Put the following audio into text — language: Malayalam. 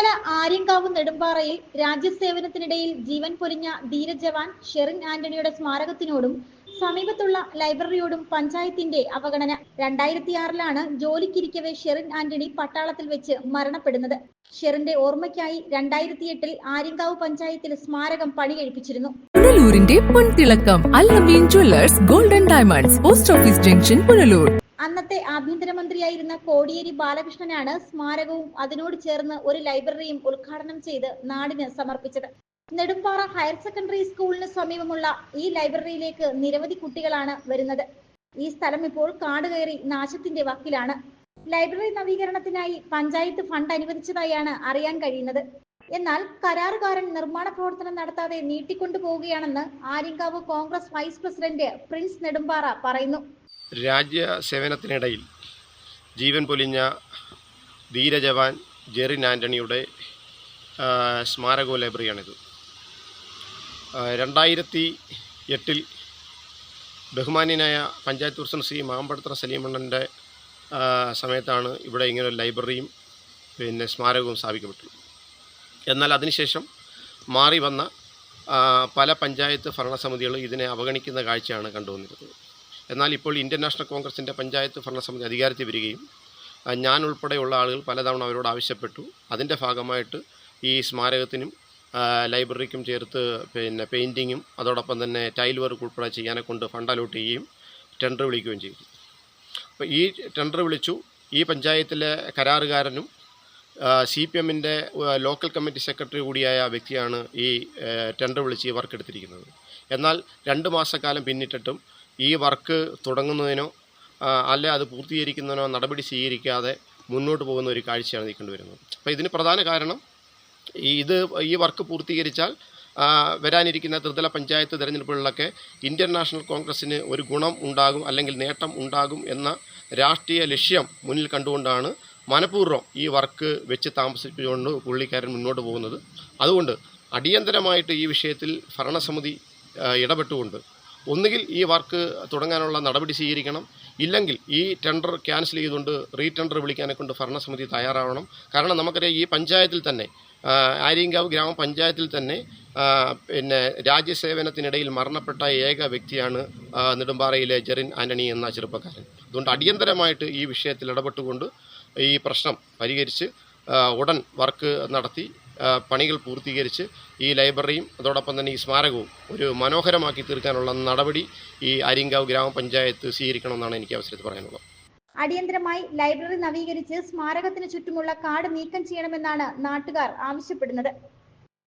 തെന്മല ആര്യങ്കാവ് നെടുമ്പാറയിൽ രാജ്യസേവനത്തിനിടയിൽ ജീവൻ പൊലിഞ്ഞ ധീരജവാൻ ഷെറിൻ ആന്റണിയുടെ സ്മാരകത്തിനോടും സമീപത്തുള്ള ലൈബ്രറിയോടും പഞ്ചായത്തിന്റെ അവഗണന. രണ്ടായിരത്തി ആറിലാണ് ജോലിക്കിരിക്കവേ ഷെറിൻ ആന്റണി പട്ടാളത്തിൽ വെച്ച് മരണപ്പെടുന്നത്. ഷെറിന്റെ ഓർമ്മയ്ക്കായി രണ്ടായിരത്തി എട്ടിൽ ആര്യങ്കാവ് പഞ്ചായത്തിൽ സ്മാരകം പണി കഴിപ്പിച്ചിരുന്നു പുനലൂരിന്റെ പൊൻതിളക്കം Allameen jewellers golden diamonds post office junction Punalur. അന്നത്തെ ആഭ്യന്തരമന്ത്രിയായിരുന്ന കോടിയേരി ബാലകൃഷ്ണനാണ് സ്മാരകവും അതിനോട് ചേർന്ന് ഒരു ലൈബ്രറിയും ഉദ്ഘാടനം ചെയ്ത് നാടിന് സമർപ്പിച്ചത്. നെടുമ്പാറ ഹയർ സെക്കൻഡറി സ്കൂളിന് സമീപമുള്ള ഈ ലൈബ്രറിയിലേക്ക് നിരവധി കുട്ടികളാണ് വരുന്നത്. ഈ സ്ഥലം ഇപ്പോൾ കാട് കയറി നാശത്തിന്റെ വക്കിലാണ്. ലൈബ്രറി നവീകരണത്തിനായി പഞ്ചായത്ത് ഫണ്ട് അനുവദിച്ചതായാണ് അറിയാൻ കഴിയുന്നത്. എന്നാൽ കരാറുകാരൻ നിർമ്മാണ പ്രവർത്തനം നടത്താതെ നീട്ടിക്കൊണ്ടു പോവുകയാണെന്ന് Aryankavu Congress vice president Prince Nedumpara പറയുന്നു. രാജ്യ സേവനത്തിനിടയിൽ ജീവൻ പൊലിഞ്ഞ ധീരജവാൻ ജെറിൻ ആന്റണിയുടെ സ്മാരകോ ലൈബ്രറിയാണിത്. രണ്ടായിരത്തി എട്ടിൽ ബഹുമാന്യനായ പഞ്ചായത്ത് പ്രസിഡന്റ് ശ്രീ മാമ്പടത്ര സലീമണ്ണന്റെ സമയത്താണ് ഇവിടെ ഇങ്ങനെ ലൈബ്രറിയും പിന്നെ സ്മാരകവും സ്ഥാപിക്കപ്പെട്ടത് എന്നാൽ അതിനുശേഷം മാറി വന്ന പല പഞ്ചായത്ത് ഭരണസമിതികളും ഇതിനെ അവഗണിക്കുന്ന കാഴ്ചയാണ് കണ്ടുവന്നിരുന്നത്. എന്നാൽ ഇപ്പോൾ ഇന്ത്യൻ നാഷണൽ കോൺഗ്രസിന്റെ പഞ്ചായത്ത് ഭരണസമിതി അധികാരത്തിൽ വരികയും ഞാൻ ഉൾപ്പെടെയുള്ള ആളുകൾ പലതവണ അവരോട് ആവശ്യപ്പെട്ടു. അതിന്റെ ഭാഗമായിട്ട് ഈ സ്മാരകത്തിനും ലൈബ്രറിക്കും ചേർത്ത് പിന്നെ പെയിന്റിങ്ങും അതോടൊപ്പം തന്നെ ടൈൽ വർക്ക് ഉൾപ്പെടെ ചെയ്യാനെ കൊണ്ട് ഫണ്ട് അലോട്ട് ചെയ്യുകയും ടെൻഡർ വിളിക്കുകയും ചെയ്തു. അപ്പോൾ ഈ ടെൻഡർ വിളിച്ചു. ഈ പഞ്ചായത്തിലെ കരാറുകാരനും സി പി എമ്മിന്റെ ലോക്കൽ കമ്മിറ്റി സെക്രട്ടറി കൂടിയായ വ്യക്തിയാണ് ഈ ടെൻഡർ വിളിച്ച് ഈ വർക്ക് എടുത്തിരിക്കുന്നത്. എന്നാൽ രണ്ട് മാസക്കാലം പിന്നിട്ടിട്ടും ഈ വർക്ക് തുടങ്ങുന്നതിനോ അല്ലെ അത് പൂർത്തീകരിക്കുന്നതിനോ നടപടി സ്വീകരിക്കാതെ മുന്നോട്ട് പോകുന്ന ഒരു കാഴ്ചയാണ് ഈ കണ്ടുവരുന്നത് അപ്പോൾ ഇതിന് പ്രധാന കാരണം ഇത് ഈ വർക്ക് പൂർത്തീകരിച്ചാൽ വരാനിരിക്കുന്ന ത്രിതല പഞ്ചായത്ത് തിരഞ്ഞെടുപ്പുകളിലൊക്കെ ഇന്ത്യൻ നാഷണൽ കോൺഗ്രസ്സിന് ഒരു ഗുണം ഉണ്ടാകും അല്ലെങ്കിൽ നേട്ടം ഉണ്ടാകും എന്ന രാഷ്ട്രീയ ലക്ഷ്യം മുന്നിൽ കണ്ടുകൊണ്ടാണ് മനഃപൂർവം ഈ വർക്ക് വെച്ച് താമസിപ്പിച്ചുകൊണ്ട് പുള്ളിക്കാരൻ മുന്നോട്ട് പോകുന്നത്. അതുകൊണ്ട് അടിയന്തരമായിട്ട് ഈ വിഷയത്തിൽ ഭരണസമിതി ഇടപെട്ടുകൊണ്ട് ഒന്നുകിൽ ഈ വർക്ക് തുടങ്ങാനുള്ള നടപടി സ്വീകരിക്കണം. ഇല്ലെങ്കിൽ ഈ ടെൻഡർ ക്യാൻസൽ ചെയ്തുകൊണ്ട് റീടെൻഡർ വിളിക്കാനെ കൊണ്ട് ഭരണസമിതി തയ്യാറാവണം. കാരണം നമുക്കറിയാം ഈ പഞ്ചായത്തിൽ തന്നെ ആര്യങ്കാവ് ഗ്രാമപഞ്ചായത്തിൽ തന്നെ പിന്നെ രാജ്യസേവനത്തിനിടയിൽ മരണപ്പെട്ട ഏക വ്യക്തിയാണ് നെടുമ്പാറയിലെ ജെറിൻ ആന്റണി എന്ന ചെറുപ്പക്കാരൻ. അതുകൊണ്ട് അടിയന്തരമായിട്ട് ഈ വിഷയത്തിൽ ഇടപെട്ടുകൊണ്ട് ഈ പ്രശ്നം പരിഹരിച്ച് ഉടൻ വർക്ക് നടത്തി പണികൾ പൂർത്തീകരിച്ച് ഈ ലൈബ്രറിയും അതോടൊപ്പം തന്നെ ഈ സ്മാരകവും ഒരു മനോഹരമാക്കി തീർക്കാനുള്ള നടപടി ഈ ആര്യങ്കാവ് ഗ്രാമപഞ്ചായത്ത് സ്വീകരിക്കണമെന്നാണ് എനിക്ക് അവസരത്തിൽ പറയാനുള്ളത്. അടിയന്തരമായി ലൈബ്രറി നവീകരിച്ച് സ്മാരകത്തിന് ചുറ്റുമുള്ള കാട് നീക്കം ചെയ്യണമെന്നാണ് നാട്ടുകാർ ആവശ്യപ്പെടുന്നത്.